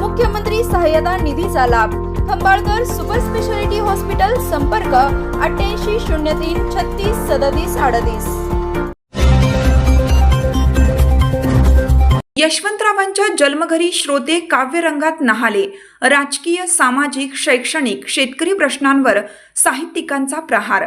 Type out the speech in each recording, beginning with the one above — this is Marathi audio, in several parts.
मुख्यमंत्री सहाय्यता निधीचा लाभ. खंबाळकर सुपर स्पेशालिटी हॉस्पिटल संपर्क अठ्ठ्याऐंशी शून्य तीन छत्तीस सदतीस अडतीस. यशवंतरावांच्या जन्मघरी श्रोते काव्यरंगात नहाले. राजकीय सामाजिक शैक्षणिक शेतकरी प्रश्नांवर साहित्यिकांचा प्रहार.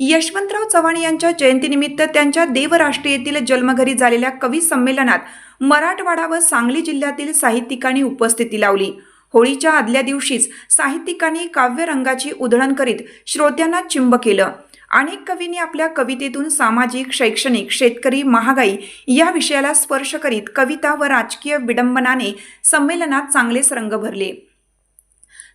यशवंतराव चव्हाण यांच्या जयंतीनिमित्त त्यांच्या देवराष्ट्रीयेतील जन्मघरी झालेल्या कवी संमेलनात मराठवाडा व सांगली जिल्ह्यातील साहित्यिकांनी उपस्थिती लावली. होळीच्या आदल्या दिवशीच साहित्यिकांनी काव्यरंगाची उधळण करीत श्रोत्यांना चिंब केलं. अनेक कवींनी आपल्या कवितेतून सामाजिक शैक्षणिक शेतकरी महागाई या विषयाला स्पर्श करीत कविता व राजकीय विडंबनाने संमेलनात चांगलेच रंग भरले.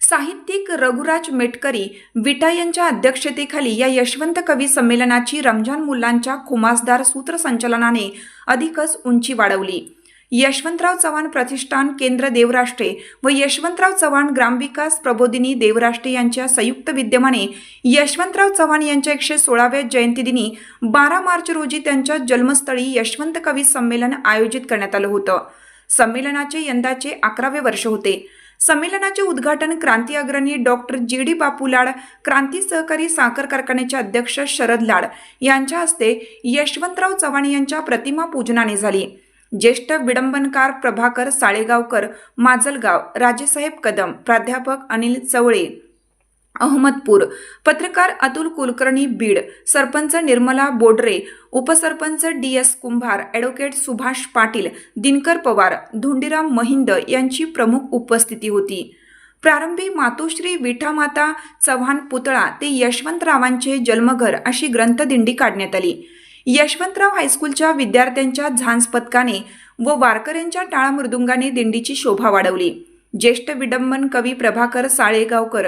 साहित्यिक रघुराज मेटकरी विटा यांच्या अध्यक्षतेखाली या यशवंत कवी संमेलनाची रमजान मुलांच्या खुमासदार सूत्रसंचलनाने अधिकच उंची वाढवली. यशवंतराव चव्हाण प्रतिष्ठान केंद्र देवराष्ट्रे व यशवंतराव चव्हाण ग्रामविकास प्रबोधिनी देवराष्ट्रे यांच्या संयुक्त विद्यमाने यशवंतराव चव्हाण यांच्या एकशे सोळाव्या जयंतीदिनी बारा मार्च रोजी त्यांच्या जन्मस्थळी यशवंत कवी संमेलन आयोजित करण्यात आलं होतं. संमेलनाचे यंदाचे अकरावे वर्ष होते. संमेलनाचे उद्घाटन क्रांती अग्रणी डॉक्टर जी डी बापू लाड क्रांती सहकारी साखर कारखान्याचे अध्यक्ष शरद लाड यांच्या हस्ते यशवंतराव चव्हाण यांच्या प्रतिमा पूजनाने झाली. ज्येष्ठ विडंबनकार प्रभाकर साळेगावकर माजलगाव राजेसाहेब कदम प्राध्यापक अनिल चवळे. अहमदपूर. पत्रकार अतुल कुलकर्णी बीड. सरपंच निर्मला बोडरे. उपसरपंच D S Kumbhar. Advocate Subhash Patil. Dinkar Pawar. Dhundiram Mahind यांची प्रमुख उपस्थिती होती. प्रारंभी मातोश्री विठामाता चव्हाण पुतळा ते यशवंतरावांचे जन्मघर अशी ग्रंथदिंडी काढण्यात आली. यशवंतराव हायस्कूलच्या विद्यार्थ्यांच्या झांज पथकाने व वारकऱ्यांच्या टाळा मृदुंगाने दिंडीची शोभा वाढवली. ज्येष्ठ विडंबन कवी प्रभाकर साळेगावकर.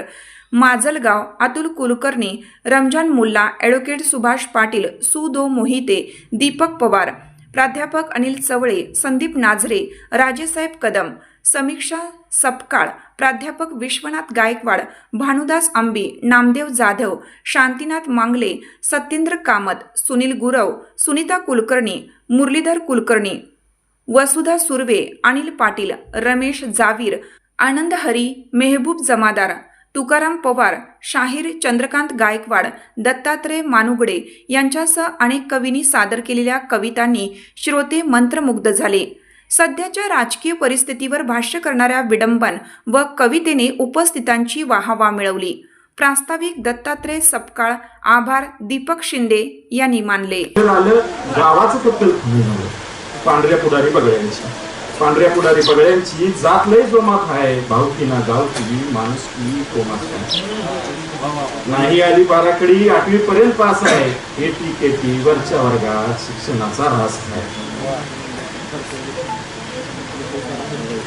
माजलगाव अतुल कुलकर्णी रमजान मुल्ला ॲडव्होकेट सुभाष पाटील सुदो मोहिते दीपक पवार प्राध्यापक अनिल चवळे संदीप नाझरे राजेसाहेब कदम समीक्षा सपकाळ प्राध्यापक विश्वनाथ गायकवाड भानुदास आंबी नामदेव जाधव शांतीनाथ मांगले सत्येंद्र कामत सुनील गुरव सुनीता कुलकर्णी मुरलीधर कुलकर्णी वसुधा सुर्वे अनिल पाटील रमेश जावीर आनंद हरी मेहबूब जमादार तुकाराम पवार शाहीर चंद्रकांत गायकवाड दत्तात्रय मानुगडे यांच्यासह अनेक कवींनी सादर केलेल्या कवितांनी श्रोते मंत्रमुग्ध झाले. सध्याच्या राजकीय परिस्थितीवर भाष्य करणाऱ्या विडंबन व कवितेने उपस्थितांची वाहवा मिळवली. प्रास्ताविक दत्तात्रय सपकाळ आभार दीपक शिंदे यांनी मानले. गावाचं पांढऱ्या पुढारी पांढऱ्या पुढारी पगड्यांची जात लय जोमात आहे. भावकीना गावकी माणुसकी कोमात नाही आली बाराखडी आठवी पर्यंत पास आहे. एटी केटी वरच्या वर्गात शिक्षणाचा रास आहे.